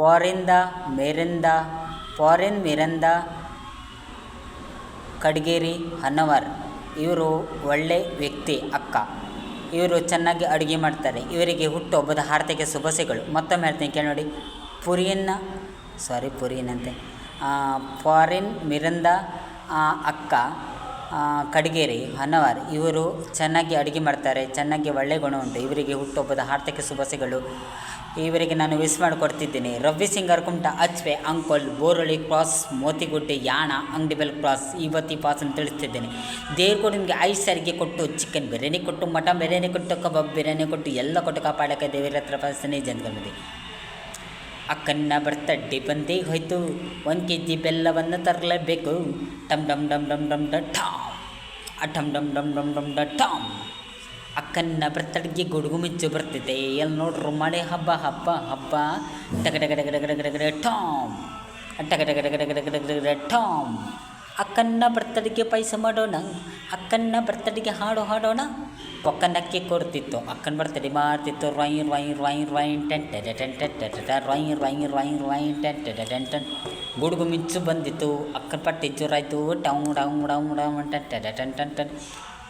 ಫಾರಿಂದ ಮೇರಿಂದ foreign ಮಿರಂದ, ಕಡ್ಗೇರಿ ಹನ್ನವರ್ ಇವರು ಒಳ್ಳೆ ವ್ಯಕ್ತಿ ಅಕ್ಕ. ಇವರು ಚೆನ್ನಾಗಿ ಅಡುಗೆ ಮಾಡ್ತಾರೆ. ಇವರಿಗೆ ಹುಟ್ಟುಹಬ್ಬದ ಹಾರ್ದಿಕ ಶುಭಾಶಯಗಳು. ಮತ್ತೊಮ್ಮೆ ಹೇಳ್ತೀನಿ, ಕೇಳಿ ನೋಡಿ. ಪುರಿಯನ್ನ ಸಾರಿ ಪುರಿಯನ್ನಂತೆ ಫಾರಿನ್ ಮಿರಂದ ಅಕ್ಕ. ಕಡ್ಗೇರಿ, ಹನವಾರ್, ಇವರು ಚೆನ್ನಾಗಿ ಅಡುಗೆ ಮಾಡ್ತಾರೆ, ಚೆನ್ನಾಗಿ ಒಳ್ಳೆ ಗುಣ ಉಂಟು. ಇವರಿಗೆ ಹುಟ್ಟುಹಬ್ಬದ ಹಾರ್ದಿಕ ಶುಭಾಶಯಗಳು. ಇವರಿಗೆ ನಾನು wish ಮಾಡಿಕೊಡ್ತಿದ್ದೀನಿ. Ravi singer Kumta, Achve, Ankola Borali cross, Motigudde, Yana Angadibail cross ಇವತ್ತಿ pass ಅಂತ ತಿಳಿಸ್ತಿದ್ದೇನೆ. ದೇವ್ರು ನಿಮಗೆ ಐದು ಸಾರಿಗೆ ಕೊಟ್ಟು ಚಿಕನ್ ಬಿರಿಯಾನಿ ಕೊಟ್ಟು, ಮಟನ್ ಬಿರಿಯಾನಿ ಕೊಟ್ಟು, ಕಬಾಬ್ ಬಿರಿಯಾನಿ ಕೊಟ್ಟು, ಎಲ್ಲ ಕೊಟ್ಟು ಕಾಪಾಡೋಕ್ಕೆ ದೇವರ ಹತ್ರ ಜನಗಲ್ಮದಿ ಅಕ್ಕನ ಬರ್ತಡ್ಡೆ ಬಂದೇ ಹೋಯ್ತು. ಒಂದು ಕೆ ಜಿ ಬೆಲ್ಲವನ್ನು ತರಲೇಬೇಕು. ಟಮ್ ಡಮ್ ಡಮ್ ಡಮ್ ಡಮ್ ಡ ಠಾಮ್ ಆ ಟಮ್ ಡಮ್ ಡಮ್ ಡಮ್ ಡಮ್ ಡ ಠಾಮ್ ಅಕ್ಕನ ಬರ್ತಡ್ಗೆ ಗುಡುಗು ಮಿಚ್ಚು ಬರ್ತಿದೆ. ಎಲ್ಲಿ ನೋಡ್ರು ಮಳೆ ಹಬ್ಬ ಹಬ್ಬ ಹಬ್ಬ. ಟಗ ಟಗ ಟಗ ಟಗ ಟಗ ಠಾಮ್ ಟಗ ಟಗ ಟಗ ಟಗ ಟಗ ಟಗ ಠಾಮ್ ಅಕ್ಕನ ಬರ್ತಡಿಗೆ ಪಾಯಸ ಮಾಡೋಣ ಅಕ್ಕನ ಬರ್ತಡಿಗೆ ಹಾಡು ಹಾಡೋಣ. ಪೊಕ್ಕನಕ್ಕೆ ಕೊಡ್ತಿತ್ತು, ಅಕ್ಕನ ಬರ್ತಡೆ ಮಾಡ್ತಿತ್ತು, ರೊಯ್ ರೊಯ್ ರೊಯ್ ರೊಯ್ ಟೆಟ ಟೆಟ್ ಟೆಟ ರೊಯ್ ರೊಯ್ ರೊಯ್ ರೊಯ್ ಟೆಟ ಟೆನ್ ಟೆನ್. ಗುಡುಗು ಮಿಂಚು ಬಂದಿತ್ತು ಅಕ್ಕನ ಪಟ್ಟಿ ಜೋರಾಯಿತು, ಡೌ ಡೌ ಡೌ ಡೌ ten ಟೆಟ ten ten ten.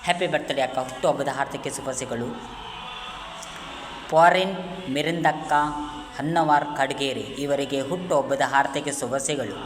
Happy birthday ಅಕ್ಕ ಹುಟ್ಟು ಹಬ್ಬದ ಹಾರ್ದಿಕ ಶುಭಾಶಯಗಳು. ಫಾರಿನ್ ಮಿರಿಂದಕ್ಕ ಹನ್ನವಾರ್ ಕಡ್ಗೇರಿ, ಇವರಿಗೆ ಹುಟ್ಟುಹಬ್ಬದ ಹಾರ್ದಿಕ ಶುಭಾಶಯಗಳು.